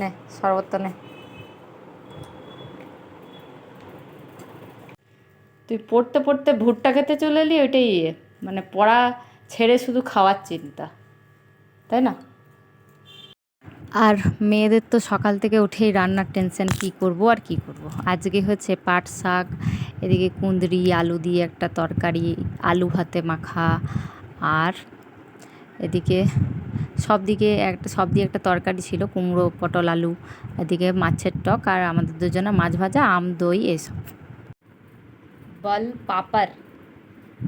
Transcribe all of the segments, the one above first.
নে শরবত নে তুই পড়তে পড়তে ভুট্টা খেতে চলে এলি ওইটাই ইয়ে। মানে পড়া ছেড়ে শুধু খাওয়ার চিন্তা তাই না আর মেয়েদের তো সকাল থেকে উঠেই রান্নার টেনশন কি করব আর কি করব। আজকে হচ্ছে পাট শাক এদিকে কুঁদরি আলু দিয়ে একটা তরকারি আলু ভাতে মাখা আর এদিকে সব দিকে একটা সব দিয়ে একটা তরকারি ছিল কুমড়ো পটল আলু এদিকে মাছের টক আর আমাদের দুজনে মাছ ভাজা আম দই এসব। বল পাপর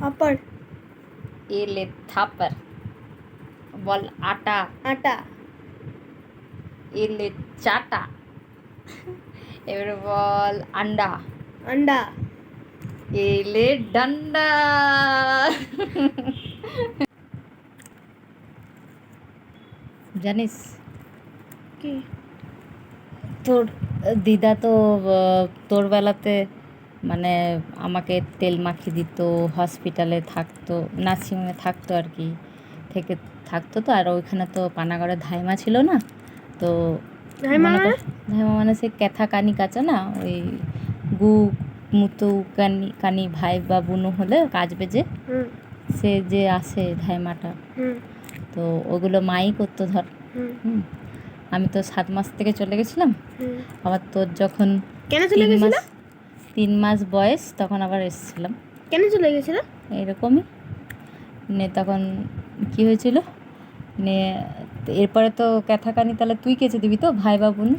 পাপড়। এলে থাপর বল আটা। আটা। এলে চাটা। এবারে বল আন্ডা। আন্ডা। এলে ডান্ডা। জানিস? কি? তোর দিদা তো তোর বেলাতে মানে আমাকে তেল মাখিয়ে দিত হসপিটালে থাকতো নার্সিংহোমে থাকতো আর কি থেকে থাকতো তো আর ওইখানে তো পানাগড়ে ধাইমা ছিল না তো ধাইমা মানে? ধাইমা মানে সে ক্যাথা কানি কাছে না ওই গু মুতু কানি কানি ভাই বা বুনু হলে কাজ বেজে সে যে আসে ধাইমাটা তো ওগুলো মাই করতো ধর। হুম। আমি তো সাত মাস থেকে চলে গেছিলাম। আবার তোর যখন কেন চলে গেছিল? তিন মাস বয়স তখন আবার এসেছিলাম। কেন চলে গেছিল? এরকমই নে তখন কি হয়েছিল? নে এরপরে তো ক্যাথাকানি তাহলে তুই কেচে দিবি তো ভাই বা বোন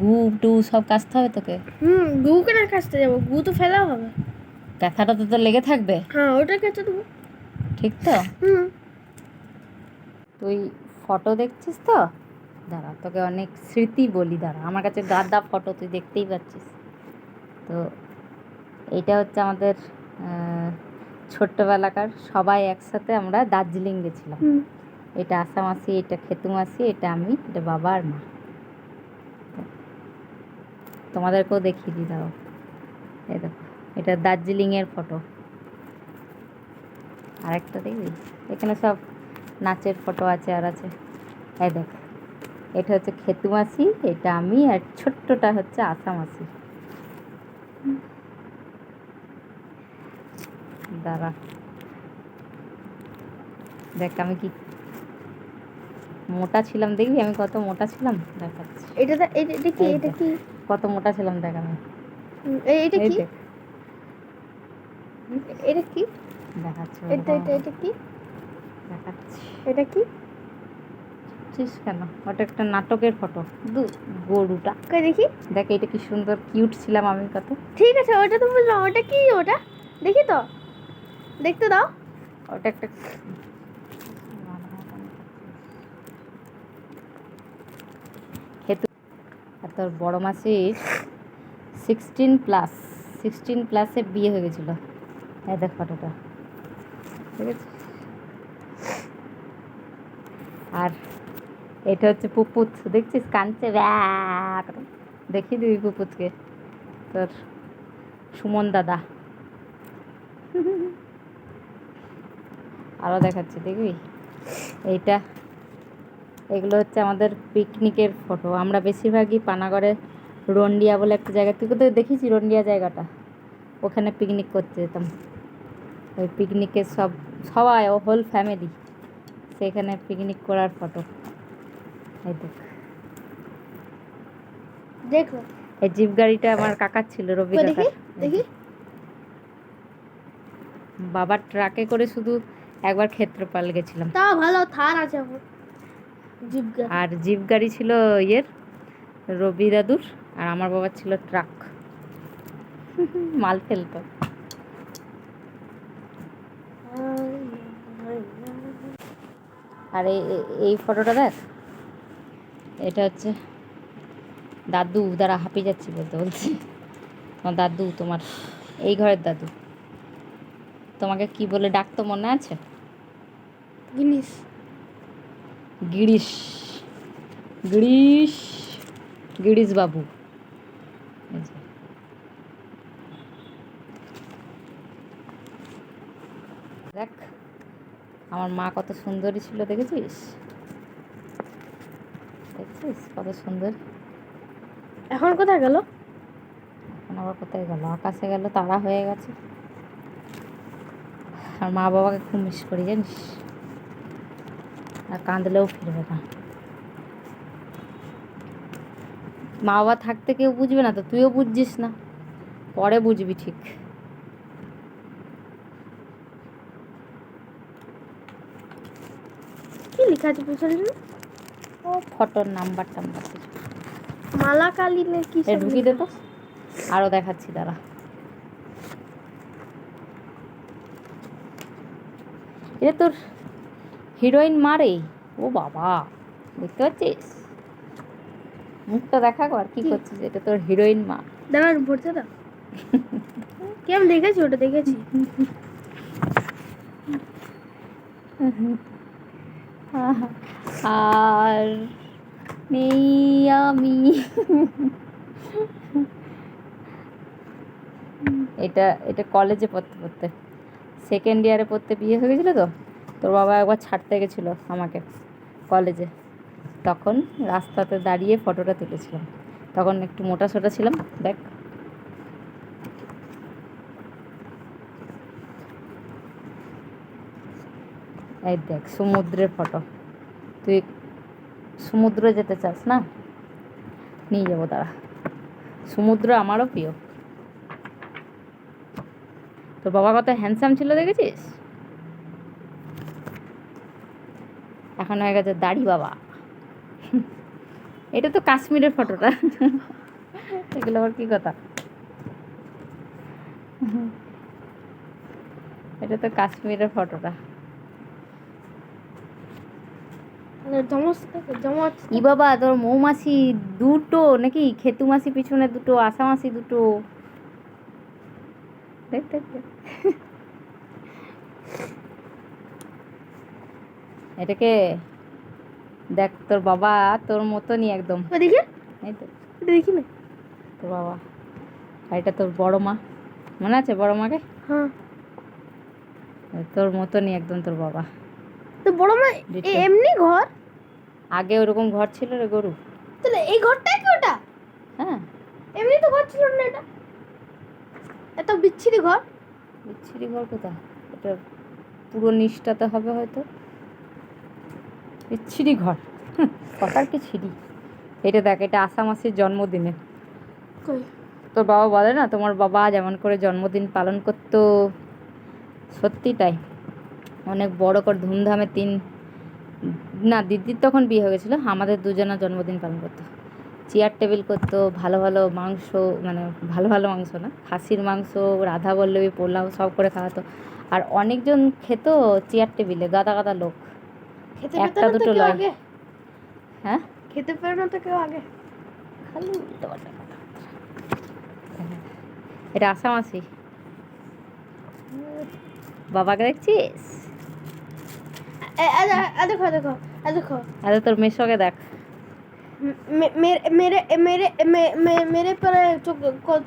গু টু সব কাচতে হবে তোকে? হুম গু কেন কাছতে যাব? গু তো ফেলা হবে। ক্যাথাটা তো তোর লেগে থাকবে? হ্যাঁ ওটা কেটে দেবো। ঠিক তো? তুই ফটো দেখছিস তো? দাঁড়া তোকে অনেক স্মৃতি বলি দাঁড়া। আমার কাছে গাদা ফটো তুই দেখতেই পাচ্ছিস। তো এটা হচ্ছে আমাদের ছোট্টবেলাকার সবাই একসাথে আমরা দার্জিলিং গেছিলাম। এটা এটা আসামাসি এটা খেতুমাসি এটা আমি এটা বাবা আর মা। তোমাদেরকেও দেখিয়ে দিই দাও এই দেখো এটা দার্জিলিংয়ের ফটো। আরেকটা দেখবি? এখানে সব নাচের ফটো আছে আর আছে। এই দেখ এটা হচ্ছে খেতুমাসি এটা আমি আর ছোট্টটা হচ্ছে আসামাসি দাঁড়া। দেখ আমি কি মোটা ছিলাম দেখবি? আমি কত মোটা ছিলাম? দেখাচ্ছি। এটা এটা কি? এটা কি? কত মোটা ছিলাম দেখ আমি। এই- এটা কি? এটা কি? দেখাচ্ছি এটা এটা এটা কি? দেখাচ্ছি। এটা কি? কেন? ওটা একটা নাটকের ফটো। দু গরুটা। কই দেখি। দেখ এটা কি সুন্দর কিউট ছিলাম আমি কত ঠিক আছে ওটা তো বুঝলাম। ওটা কি ওটা? দেখি তো। দেখতে দাও। ওটা একটা আর তোর বড় মাসির সিক্সটিন প্লাস সিক্সটিন প্লাসে বিয়ে হয়ে গেছিল। এই দেখ ফটোটা। আর এটা হচ্ছে পুপুত দেখছিস ব্যাক দেখি দিবি পুপুতকে তোর সুমন দাদা। আরও দেখাচ্ছি, দেখবি? এইটা, এগুলো হচ্ছে আমাদের পিকনিকের ফটো। আমরা বেশিরভাগই পানাগড়ে রন্ডিয়া বলে একটা জায়গা, তুই কোথায় দেখেছি রন্ডিয়া জায়গাটা? ওখানে পিকনিক করতে যেতাম। ওই পিকনিকের সব সবাই ও হোল ফ্যামিলি সেখানে পিকনিক করার ফটো এই দেখ। দেখো। এই জিপ গাড়িটা আমার কাকার ছিল রবি দেখি? দেখি। বাবার ট্রাকে করে শুধু একবার ক্ষেত্রপাল গেছিলাম। তাও ভালো থার আছে জিপগা আর জিপ গাড়ি ছিল ইয়ের রবি দাদুর আর আমার বাবার ছিল ট্রাক মাল ফেলতো। আর এই এই- ফটোটা দেখ। এটা হচ্ছে দাদু দ্বারা হাঁপিয়ে যাচ্ছি বলতে বলছি। তোমার দাদু তোমার এই ঘরের দাদু। তোমাকে কি বলে ডাকতো মনে আছে? জিনিস গিরিশ। গিরিশ গিরিশ বাবু এই যে। দেখ আমার মা কত সুন্দরী ছিল দেখেছিস? দেখছিস কত সুন্দর? এখন কোথায় গেল? এখন আবার কোথায় গেল? আকাশে গেল তারা হয়ে গেছে। আর মা বাবাকে খুব মিস করি জানিস? আর কাঁদলেও ফিরবে না। মা বাবা থাকতে কেউ বুঝবে না তো তুইও বুঝছিস না। পরে বুঝবি ঠিক কি লেখা আছে বুঝলি না ও ফটোর নাম্বার টাম্বার কিছু মালা কালী না কি এ সব ঢুকিয়ে দে তো। আরও দেখাচ্ছি দাঁড়া। এটা তোর হিরোইন মারে? ও বাবা দেখতে পাচ্ছিস মুখটা দেখা কর কি করছিস এটা তোর হিরোইন মা। দাঁড়ান পড়ছে তো। কি আমি দেখেছি ওটা দেখেছি। আর নেই আমি। এটা এটা কলেজে পড়তে পড়তে। সেকেন্ড ইয়ারে পড়তে বিয়ে হয়ে গেছিল তো? তোর বাবা একবার ছাড়তে গেছিল আমাকে কলেজে তখন রাস্তাতে দাঁড়িয়ে ফটোটা তুলেছিলাম। তখন একটু মোটা সোটা ছিলাম, দেখ। এই দেখ, সমুদ্রের ফটো তুই সমুদ্রে যেতে চাস না? নিয়ে যাব, দাঁড়া। সমুদ্র আমারও প্রিয়। তোর বাবা কত হ্যান্ডসাম ছিল দেখেছিস? এখন হয়ে গেছে দাড়ি বাবা। এটা তো কাশ্মীরের ফটোটা এগুলো আবার কি কথা? এটা তো কাশ্মীরের ফটোটা ই বাবা তোর মৌমাছি দুটো নাকি খেতু মাসি পিছনে দুটো আশা মাসি দুটো? দেখ দেখ দেখ। এটাকে দেখ তোর বাবা তোর মতনই একদম। এই তো। দেখি না? তোর বাবা। আর এটা তোর বড় মা। মনে আছে বড় মাকে? হ্যাঁ। তোর মতনই একদম তোর বাবা। তো বড় মা এমনি ঘর? আগে ওরকম ঘর ছিল রে গরু। তাহলে এই ঘরটাই কি ওটা? হ্যাঁ। এমনি তো ঘর ছিল না এটা। এত বিচ্ছিরি ঘর। বিচ্ছিরি ঘর কোথা এটা পুরো নিষ্ঠাতে হবে হয়তো। বিচ্ছিরি ঘর। হুঁ, কথার কি ছিরি এটা দেখ এটা আশা মাসির জন্মদিনে। তোর বাবা বলে না তোমার বাবা যেমন করে জন্মদিন পালন করতো সত্যি তাই। অনেক বড় করে ধুমধামে তিন না দিদির তখন বিয়ে হয়ে গেছিল আমাদের দুজনের জন্মদিন পালন করতো। চেয়ার টেবিল করতো ভালো ভালো মাংস মানে ভালো ভালো মাংস না খাসির মাংস রাধা বল্লভী পোলাও সব করে খাওয়াতো। আর অনেকজন খেত চেয়ার টেবিলে গাদা গাদা লোক। খেতে একটা দুটো লয়। হ্যাঁ? খেতে পারে না তো কেউ আগে? খালি এটা আশা মাসি বাবাকে দেখছিস? দেখো দেখো দেখো। আরে তোর মেশোকে দেখ। মেরে মেরে মেরে পরে চোখ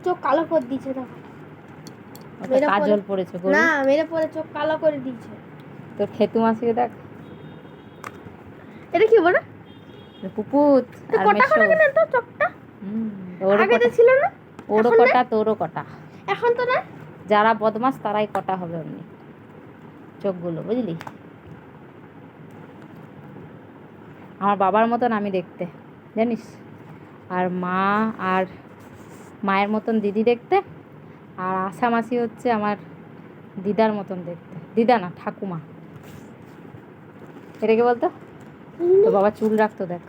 চোখ কালো করে দিয়েছে দেখো। কাজল পড়েছে না মেরে পরে চোখ কালো করে দিয়েছে। তোর খেতু মাসিকে দেখ। এটা কি বলো? পুপুত তো আর মেশো। করে তো চোখটা? আগে তো ছিল না ওরও কটা তোরও কটা। এখন তো না যারা বদমাস তারাই কটা হবে এমনি চোখগুলো বুঝলি? আমার বাবার মতন আমি দেখতে, জানিস? আর মা আর মায়ের মতন দিদি দেখতে, আর আশা মাসি হচ্ছে আমার দিদার মতন দেখতে। দিদা না, ঠাকুমা। এটাকে বলতো? তো বাবা চুল রাখতো, দেখ।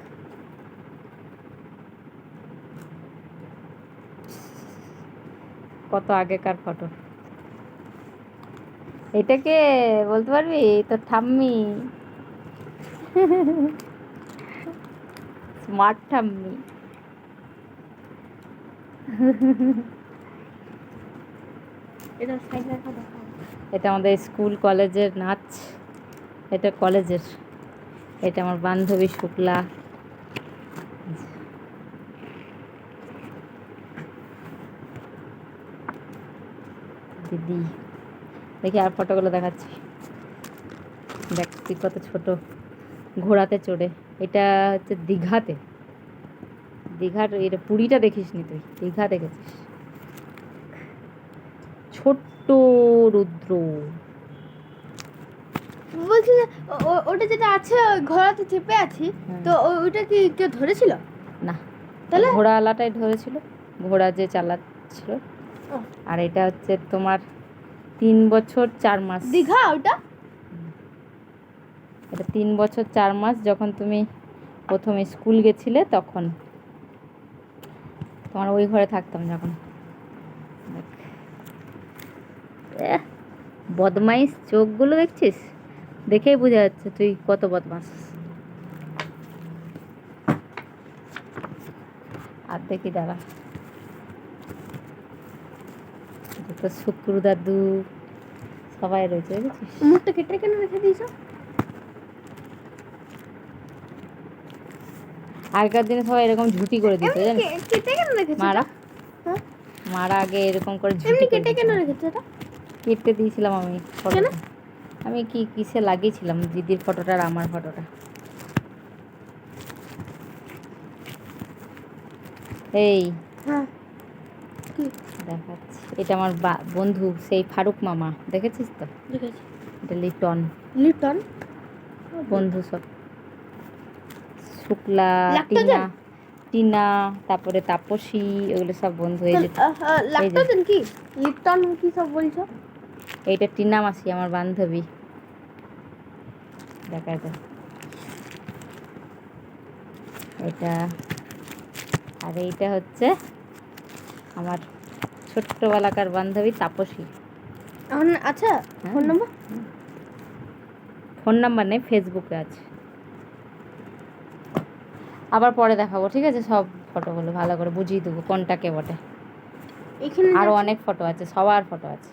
কত আগেকার ফটো। এটাকে বলতে পারবি? তোর ঠাম্মি। স্মার্ট ঠাম্মি। এটা আমাদের স্কুল কলেজের নাচ। এটা কলেজের। এটা আমার বান্ধবী শুক্লা। দিদি। দেখি আর ফটোগুলো দেখাচ্ছি। দেখ তুই কত ছোট। ঘোড়াতে চড়ে। এটা হচ্ছে দীঘাতে। দীঘার এটা পুরীটা দেখিস নি তুই? দীঘা দেখেছিস? ছোট্ট রুদ্র। বলছি ওটা যেটা আছে ঘোড়াতে চেপে আছি হ্যাঁ। তো ও- ওইটা কি কেউ ধরেছিল? না। তাহলে? ঘোড়াওয়ালাটাই ধরেছিল। ঘোড়া যে চালাচ্ছিল। আর এটা হচ্ছে তোমার তিন বছর চার মাস। দীঘা ওটা? এটা তিন বছর, চার মাস যখন তুমি প্রথমে স্কুল গেছিলে তখন। তোমার ওই ঘরে থাকতাম যখন। বদমাইশ চোখগুলো দেখছিস? দেখেই বোঝা যাচ্ছে তুই কত বদমাস। আর দেখি দাঁড়া। তো শুক্র সবাই রয়েছে কেটে কেন রেখে দিয়েছ? আগেকার দিনে সবাই এরকম ঝুটি করে দিত রেখেছো মারা? হ্যাঁ? মারা আগে এরকম করে ঝুটি কেটে কেন। রেখেছো এটা? কেটে দিয়েছিলাম আমি? ফটোটা আমি কি কিসে লাগিয়েছিলাম দিদির ফটোটা আর আমার ফটোটা এই। হ্যাঁ। দেখাচ্ছি। এটা আমার বা- বন্ধু সেই ফারুক মামা। দেখেছিস তো? দেখেছি। এটা লিটন লিটন বন্ধু সব শুক্লা টিনা টিনা তারপরে তাপসী ওগুলো সব বন্ধু এই যে লাগতো কি? লিপটন কি সব বলছো? এইটা টিনা মাসি আমার বান্ধবী। দেখা যায় এটা আর এইটা হচ্ছে আমার ছোট্টবেলাকার বান্ধবী তাপসী। আচ্ছা ফোন হ্যাঁ। নম্বর? ফোন নাম্বার নেই ফেসবুকে আছে। আবার পরে দেখাবো ঠিক আছে? সব ফটোগুলো ভালো করে বুঝিয়ে দেবো কোনটা কে বটে। এখানে আরও অনেক ফটো আছে সবার ফটো আছে।